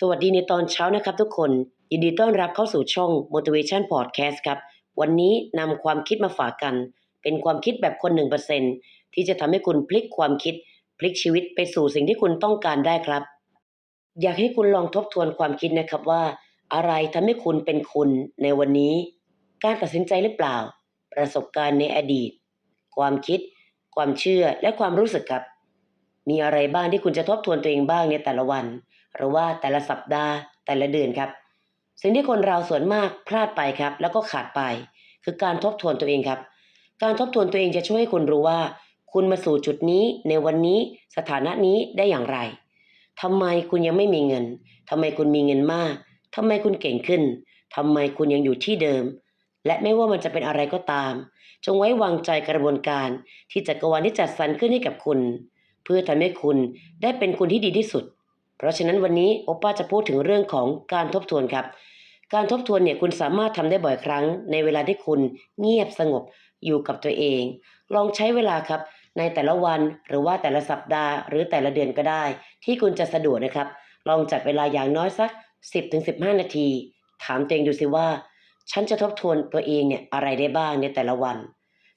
สวัสดีในตอนเช้านะครับทุกคน ยินดีต้อนรับเข้าสู่ช่อง Motivation Podcast ครับ วันนี้นำความคิดมาฝากกัน เป็นความคิดแบบคน 1%ที่จะทำให้คุณพลิกความคิด พลิกชีวิตไปสู่สิ่งที่คุณต้องการได้ครับ อยากให้คุณลองทบทวนความคิดนะครับว่า อะไรทำให้คุณเป็นคุณในวันนี้ การตัดสินใจหรือเปล่า ประสบการณ์ในอดีต ความคิด ความเชื่อและความรู้สึกครับ มีอะไรบ้างที่คุณจะทบทวนตัวเองบ้างในแต่ละวัน หรือว่าแต่ละสัปดาห์แต่ละเดือนครับ สิ่งที่คนเราส่วนมากพลาดไปครับ แล้วก็ขาดไป คือการทบทวนตัวเองครับ การทบทวนตัวเองจะช่วยให้คุณรู้ว่า คุณมาสู่จุดนี้ในวันนี้สถานะนี้ได้อย่างไรทำไมคุณยังไม่มีเงินทำไมคุณมีเงินมากทำไมคุณเก่งขึ้นทำไมคุณยังอยู่ที่เดิม และไม่ว่ามันจะเป็นอะไรก็ตาม จงไว้วางใจกระบวนการที่จักรวาลที่จัดสรรขึ้นให้กับคุณ เพื่อทำให้คุณได้เป็นคุณที่ดีที่สุด ราะฉะนั้นวันนี้โอป้าจะพูดถึงเรื่องของการทบทวนครับ การทบทวนเนี่ยคุณสามารถทำได้บ่อยครั้ง ในเวลาที่คุณเงียบสงบอยู่กับตัวเอง ลองใช้เวลาครับ ในแต่ละวันหรือว่าแต่ละสัปดาห์ หรือแต่ละเดือนก็ได้ ที่คุณจะสะดวกนะครับ ลองจัดเวลาอย่างน้อยสัก 10-15 นาที ถามตัวเองดูสิว่า ฉันจะทบทวนตัวเองเนี่ยอะไรได้บ้างในแต่ละวัน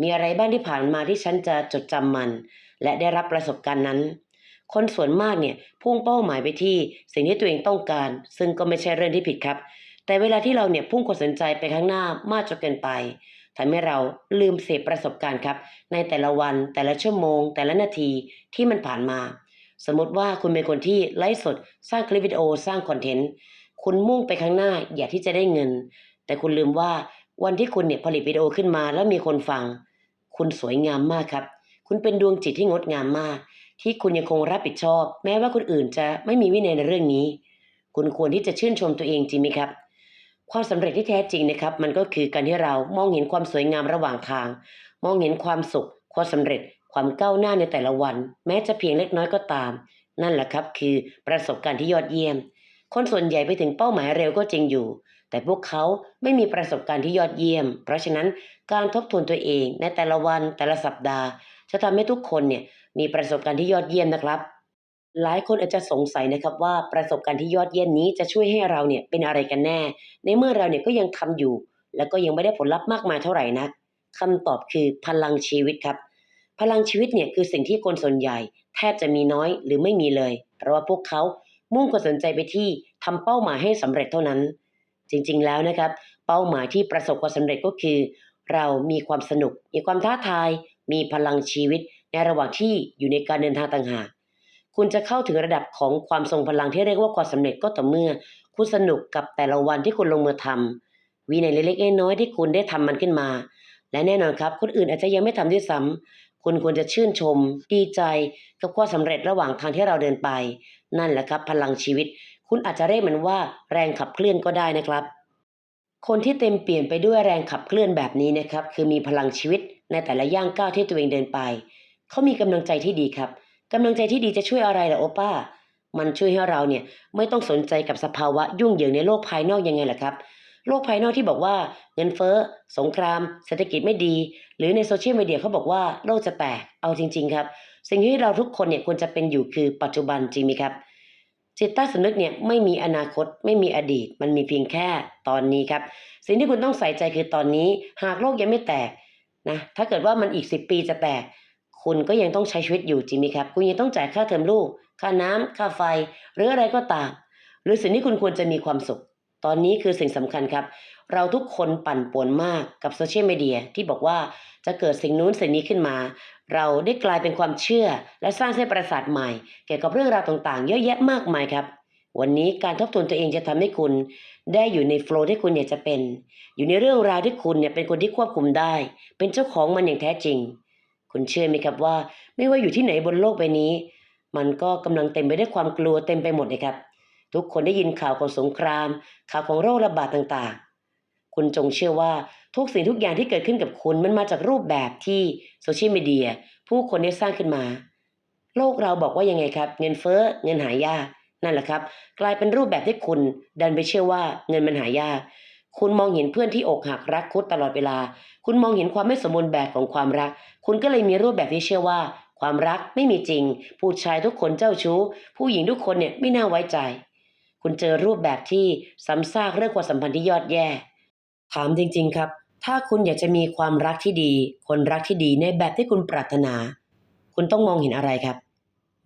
มีอะไรบ้างที่ผ่านมาที่ฉันจะจดจำมัน และได้รับประสบการณ์นั้น คนส่วนมากเนี่ยพุ่งเป้าหมายไปที่สิ่งที่ตัวเองต้องการ ซึ่งก็ไม่ใช่เรื่องที่ผิดครับ แต่เวลาที่เราเนี่ยพุ่งความสนใจไปข้างหน้ามากจนเกินไปทำให้เราลืมเสพประสบการณ์ครับ ในแต่ละวันแต่ละชั่วโมง แต่ละนาทีที่มันผ่านมา สมมติว่าคุณเป็นคนที่ไลฟ์สด สร้างคลิปวิดีโอสร้างคอนเทนต์คุณมุ่งไปข้างหน้าอยากที่จะได้เงิน แต่คุณลืมว่าวันที่คุณเนี่ยผลิตวิดีโอขึ้นมาแล้วมีคนฟัง คุณสวยงามมากครับ คุณเป็นดวงจิตที่งดงามมาก ที่คุณยังคงรับผิดชอบ แม้ว่าคนอื่นจะไม่มีวินัยในเรื่องนี้ คุณควรที่จะชื่นชมตัวเองจริงไหมครับ ความสำเร็จที่แท้จริงนะครับ มันก็คือการที่เรามองเห็นความสวยงามระหว่างทาง มองเห็นความสุข ความสำเร็จ ความก้าวหน้าในแต่ละวัน แม้จะเพียงเล็กน้อยก็ตาม นั่นแหละครับ คือประสบการณ์ที่ยอดเยี่ยม คนส่วนใหญ่ไปถึงเป้าหมายเร็วก็จริงอยู่ แต่พวกเขาไม่มีประสบการณ์ที่ยอดเยี่ยม เพราะฉะนั้นการทบทวนตัวเองในแต่ละวันแต่ละสัปดาห์ จะทำให้ทุกคนเนี่ย มีประสบการณ์ที่ยอดเยี่ยมนะครับ หลายคนอาจจะสงสัยนะครับว่าประสบการณ์ที่ยอดเยี่ยมนี้จะช่วยให้เราเนี่ยเป็นอะไรกันแน่ ในเมื่อเราเนี่ยก็ยังทำอยู่ แล้วก็ยังไม่ได้ผลลัพธ์มากมายเท่าไหร่นักคำตอบคือพลังชีวิตครับ พลังชีวิตเนี่ยคือสิ่งที่คนส่วนใหญ่ แทบจะมีน้อยหรือไม่มีเลย เพราะว่าพวกเขามุ่งความสนใจไปที่ทำเป้าหมายให้สำเร็จเท่านั้น จริงๆแล้วนะครับ เป้าหมายที่ประสบความสำเร็จก็คือ เรามีความสนุก มีความท้าทาย มีพลังชีวิต ในระหว่างที่อยู่ในการเดินทางต่างหากคุณจะเข้าถึงระดับของความทรงพลังที่เรียกว่าความสำเร็จก็ต่อเมื่อ คุณสนุกกับแต่ละวันที่คุณลงมือทำวินัยเล็กๆน้อยๆที่คุณได้ทำมันขึ้นมา และแน่นอนครับ คนอื่นอาจจะยังไม่ทำด้วยซ้ำคุณควรจะชื่นชม ดีใจกับความสำเร็จระหว่างทางที่เราเดินไป นั่นแหละครับ พลังชีวิต คุณอาจจะเรียกมันว่า แรงขับเคลื่อนก็ได้นะครับ คนที่เต็มเปลี่ยนไปด้วยแรงขับเคลื่อนแบบนี้นะครับ คือมีพลังชีวิตในแต่ละย่างก้าวที่ตัวเองเดินไป เขามีกำลังใจที่ดีครับกำลังใจที่ดีจะช่วยอะไรล่ะโอป้า มันช่วยให้เราเนี่ยไม่ต้องสนใจกับสภาวะยุ่งเหยิงในโลกภายนอกยังไงล่ะครับโลกภายนอกที่บอกว่าเงินเฟ้อ สงคราม เศรษฐกิจไม่ดี หรือในโซเชียลมีเดียเขาบอกว่าโลกจะแตกเอาจริง ๆ ครับ สิ่งที่เราทุกคนเนี่ยควรจะเป็นอยู่คือปัจจุบันจริงไหมครับ จิตใต้สำนึกเนี่ยไม่มีอนาคต ไม่มีอดีต มันมีเพียงแค่ตอนนี้ครับ สิ่งที่คุณต้องใส่ใจคือตอนนี้ หากโลกยังไม่แตกนะถ้าเกิดว่ามันอีกสิปีจะแตก คุณก็ยังต้องใช้ชีวิตอยู่จริงไหมครับ คุณยังต้องจ่ายค่าเทอมลูก ค่าน้ำค่าไฟ หรืออะไรก็ตาม หรือสิ่งที่คุณควรจะมีความสุข ตอนนี้คือสิ่งสำคัญครับ เราทุกคนปั่นป่วนมากกับโซเชียลมีเดียที่บอกว่าจะเกิดสิ่งนู้นสิ่งนี้ขึ้นมา เราได้กลายเป็นความเชื่อ และสร้างเส้นประสาทใหม่ เกี่ยวกับเรื่องราวต่างๆ เยอะแยะมากมายครับ วันนี้การทบทวนตัวเองจะทำให้คุณ ได้อยู่ในโฟล์ที่คุณอยากจะเป็น อยู่ในเรื่องราวที่คุณเนี่ยเป็นคนที่ควบคุมได้ เป็นเจ้าของมันอย่างแท้จริง คุณเชื่อไหมครับว่า ไม่ว่าอยู่ที่ไหนบนโลกใบนี้ มันก็กำลังเต็มไปด้วยความกลัวเต็มไปหมดเลยครับ ทุกคนได้ยินข่าวของสงคราม ข่าวของโรคระบาดต่างๆ คุณจงเชื่อว่าทุกสิ่งทุกอย่างที่เกิดขึ้นกับคุณมันมาจากรูปแบบที่โซเชียลมีเดียผู้คนได้สร้างขึ้นมา โลกเราบอกว่ายังไงครับ เงินเฟ้อเงินหายากนั่นแหละครับ กลายเป็นรูปแบบที่คุณดันไปเชื่อว่าเงินมันหายาก คุณมองเห็นเพื่อนที่อกหักรักคุดตลอดเวลา คุณมองเห็นความไม่สมบูรณ์แบบของความรัก คุณก็เลยมีรูปแบบที่เชื่อว่า ความรักไม่มีจริง ผู้ชายทุกคนเจ้าชู้ ผู้หญิงทุกคนเนี่ยไม่น่าไว้ใจ คุณเจอรูปแบบที่ซ้ำซากเรื่องความสัมพันธ์ที่ยอดแย่ ถามจริง ๆ ครับ ถ้าคุณอยากจะมีความรักที่ดี คนรักที่ดีในแบบที่คุณปรารถนา คุณต้องมองเห็นอะไรครับ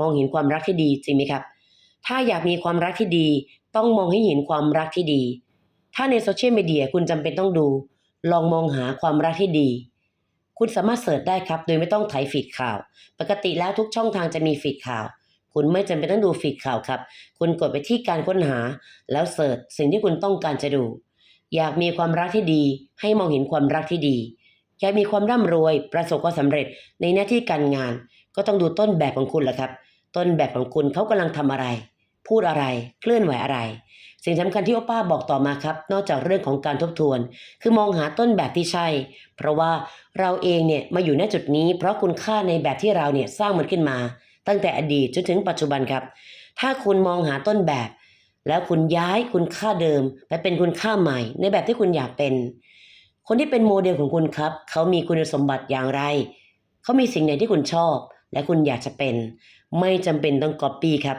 มองเห็นความรักที่ดีจริงไหมครับ ถ้าอยากมีความรักที่ดี ต้องมองให้เห็นความรักที่ดี ถ้าในโซเชียลมีเดียคุณจำเป็นต้องดู ลองมองหาความรักที่ดี คุณสามารถเสิร์ชได้ครับ โดยไม่ต้องไถฟีดข่าว ปกติแล้วทุกช่องทางจะมีฟีดข่าว คุณไม่จำเป็นต้องดูฟีดข่าวครับ คุณกดไปที่การค้นหา แล้วเสิร์ชสิ่งที่คุณต้องการจะดู อยากมีความรักที่ดี ให้มองเห็นความรักที่ดีอยากมีความร่ำรวย ประสบความสำเร็จในหน้าที่การงาน ก็ต้องดูต้นแบบของคุณแหละครับ ต้นแบบของคุณเขากำลังทำอะไร พูดอะไร เคลื่อนไหวอะไร สิ่งสำคัญที่โอป้าบอกต่อมาครับ นอกจากเรื่องของการทบทวน คือมองหาต้นแบบที่ใช่ เพราะว่าเราเองเนี่ยมาอยู่ณจุดนี้ เพราะคุณค่าในแบบที่เราเนี่ยสร้างมันขึ้นมา ตั้งแต่อดีตจนถึงปัจจุบันครับ ถ้าคุณมองหาต้นแบบ แล้วคุณย้ายคุณค่าเดิม ไปเป็นคุณค่าใหม่ ในแบบที่คุณอยากเป็น คนที่เป็นโมเดลของคุณครับ เขามีคุณสมบัติอย่างไร เขามีสิ่งไหนที่คุณชอบ และคุณอยากจะเป็น ไม่จำเป็นต้องก๊อปปี้ครับ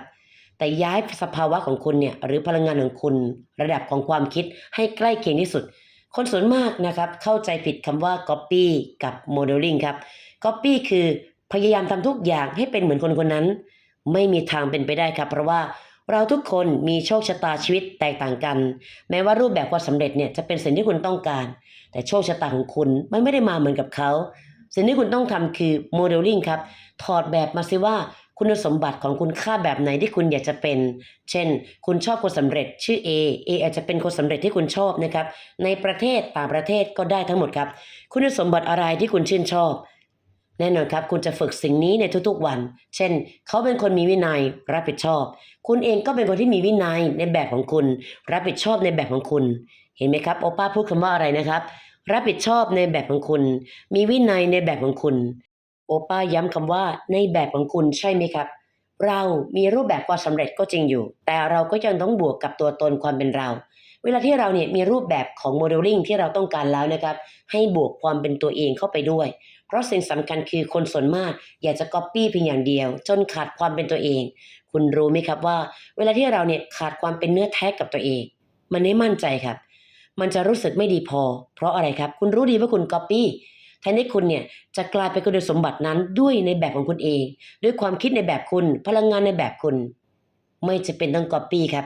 แต่ย้ายสภาวะของคุณเนี่ยหรือพลังงานของคุณ ระดับของความคิดให้ใกล้เคียงที่สุด คนส่วนมากนะครับเข้าใจผิดคำว่า copy กับ modeling ครับ copy คือพยายามทำทุกอย่างให้เป็นเหมือนคนคนนั้น ไม่มีทางเป็นไปได้ครับ เพราะว่าเราทุกคนมีโชคชะตาชีวิตแตกต่างกัน แม้ว่ารูปแบบความสำเร็จเนี่ยจะเป็นสิ่งที่คุณต้องการ แต่โชคชะตาของคุณมันไม่ได้มาเหมือนกับเขาสิ่งที่คุณต้องทำคือ modeling ครับ ถอดแบบมาสิว่า คุณสมบัติของคุณค่าแบบไหนที่คุณอยากจะเป็น เช่น คุณชอบคนสำเร็จชื่อ A A อาจจะเป็นคนสำเร็จที่คุณชอบนะครับ ในประเทศต่างประเทศก็ได้ทั้งหมดครับ คุณสมบัติอะไรที่คุณชื่นชอบ แน่นอนครับ คุณจะฝึกสิ่งนี้ในทุกๆวัน เช่น เขาเป็นคนมีวินัยรับผิดชอบ คุณเองก็เป็นคนที่มีวินัยในแบบของคุณ รับผิดชอบในแบบของคุณ เห็นไหมครับโอป้าพูดคำว่าอะไรนะครับ รับผิดชอบในแบบของคุณ มีวินัยในแบบของคุณ โอป้าย้ำคำว่าในแบบของคุณใช่ไหมครับ เรามีรูปแบบความสำเร็จก็จริงอยู่ แต่เราก็ยังต้องบวกกับตัวตนความเป็นเรา เวลาที่เราเนี่ยมีรูปแบบของโมเดลลิ่งที่เราต้องการแล้วนะครับ ให้บวกความเป็นตัวเองเข้าไปด้วย เพราะสิ่งสำคัญคือคนส่วนมากอยากจะก๊อปปี้เพียงอย่างเดียว จนขาดความเป็นตัวเอง คุณรู้ไหมครับว่า เวลาที่เราเนี่ยขาดความเป็นเนื้อแท้กับตัวเอง มันไม่มั่นใจครับ มันจะรู้สึกไม่ดีพอ เพราะอะไรครับ คุณรู้ดีว่าคุณก๊อปปี้ แทนที่คุณเนี่ยจะกลายเป็นคุณสมบัตินั้นด้วยในแบบของคุณเอง ด้วยความคิดในแบบคุณ พลังงานในแบบคุณ ไม่จะเป็นต้องก๊อปปี้ครับ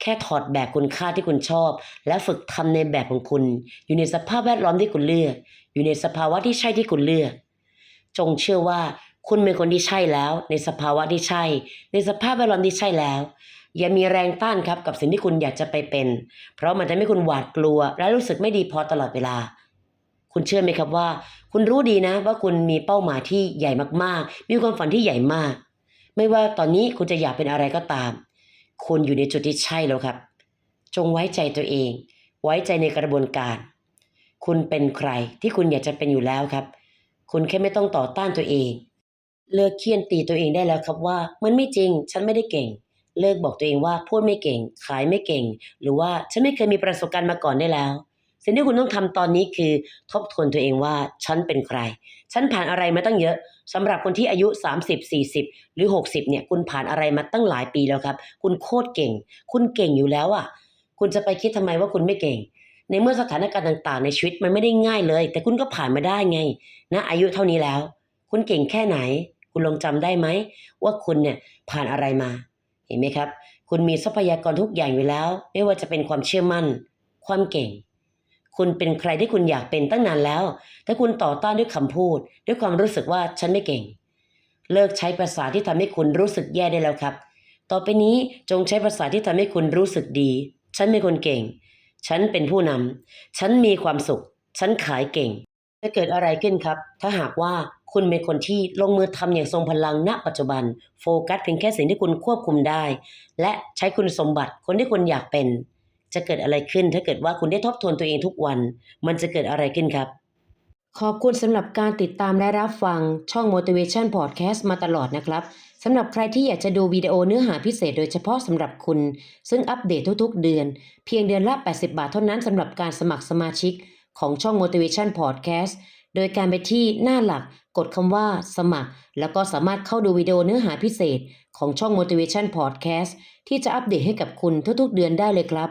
แค่ถอดแบบคุณค่าที่คุณชอบ และฝึกทำในแบบของคุณ อยู่ในสภาพแวดล้อมที่คุณเลือก อยู่ในสภาวะที่ใช่ที่คุณเลือก จงเชื่อว่าคุณเป็นคนที่ใช่แล้ว ในสภาวะที่ใช่ ในสภาพแวดล้อมที่ใช่แล้ว อย่ามีแรงต้านครับกับสิ่งที่คุณอยากจะไปเป็น เพราะมันจะทำให้คุณหวาดกลัว และรู้สึกไม่ดีพอตลอดเวลา คุณเชื่อไหมครับว่า คุณรู้ดีนะว่าคุณมีเป้าหมายที่ใหญ่มากๆ มีความฝันที่ใหญ่มาก ไม่ว่าตอนนี้คุณจะอยากเป็นอะไรก็ตาม คุณอยู่ในจุดที่ใช่แล้วครับ จงไว้ใจตัวเอง ไว้ใจในกระบวนการ คุณเป็นใครที่คุณอยากจะเป็นอยู่แล้วครับ คุณแค่ไม่ต้องต่อต้านตัวเอง เลิกเคี่ยนตีตัวเองได้แล้วครับว่า มันไม่จริง ฉันไม่ได้เก่งเลิกบอกตัวเองว่าพูดไม่เก่ง ขายไม่เก่ง หรือว่าฉันไม่เคยมีประสบการณ์มาก่อนได้แล้ว สิ่งที่คุณต้องทำตอนนี้คือทบทวนตัวเองว่าฉันเป็นใคร ฉันผ่านอะไรมาตั้งเยอะสำหรับคนที่อายุ 30 40 หรือ 60เนี่ยคุณผ่านอะไรมาตั้งหลายปีแล้วครับ คุณโคตรเก่ง คุณเก่งอยู่แล้วอะคุณจะไปคิดทำไมว่าคุณไม่เก่ง ในเมื่อสถานการณ์ต่างๆ ในชีวิตมันไม่ได้ง่ายเลย แต่คุณก็ผ่านมาได้ไง นะอายุเท่านี้แล้ว คุณเก่งแค่ไหน คุณลองจำได้ไหมว่าคุณเนี่ยผ่านอะไรมา เห็นไหมครับ คุณมีทรัพยากรทุกอย่างอยู่แล้ว ไม่ว่าจะเป็นความเชื่อมั่น ความเก่ง คุณเป็นใครที่คุณอยากเป็นตั้งนานแล้ว แต่คุณต่อต้านด้วยคำพูด ด้วยความรู้สึกว่าฉันไม่เก่ง เลิกใช้ภาษาที่ทำให้คุณรู้สึกแย่ได้แล้วครับ ต่อไปนี้จงใช้ภาษาที่ทำให้คุณรู้สึกดี ฉันเป็นคนเก่ง ฉันเป็นผู้นำฉันมีความสุข ฉันขายเก่ง จะเกิดอะไรขึ้นครับ ถ้าหากว่าคุณเป็นคนที่ลงมือทำอย่างทรงพลังณปัจจุบัน โฟกัสเพียงแค่สิ่งที่คุณควบคุมได้ และใช้คุณสมบัติคนที่คุณอยากเป็น จะเกิดอะไรขึ้นถ้าเกิดว่าคุณได้ทบทวนตัวเองทุกวัน มันจะเกิดอะไรขึ้นครับ ขอบคุณสำหรับการติดตามและรับฟังช่อง Motivation Podcast มาตลอดนะครับสำหรับใครที่อยากจะดูวิดีโอเนื้อหาพิเศษโดยเฉพาะสำหรับคุณ ซึ่งอัปเดตทุกๆ เดือน เพียงเดือนละ 80 บาทเท่านั้นสำหรับการสมัครสมาชิกของช่อง Motivation Podcast โดยการไปที่หน้าหลักกดคำว่าสมัคร แล้วก็สามารถเข้าดูวิดีโอเนื้อหาพิเศษของช่อง Motivation Podcast ที่จะอัปเดตให้กับคุณทุกๆ เดือนได้เลยครับ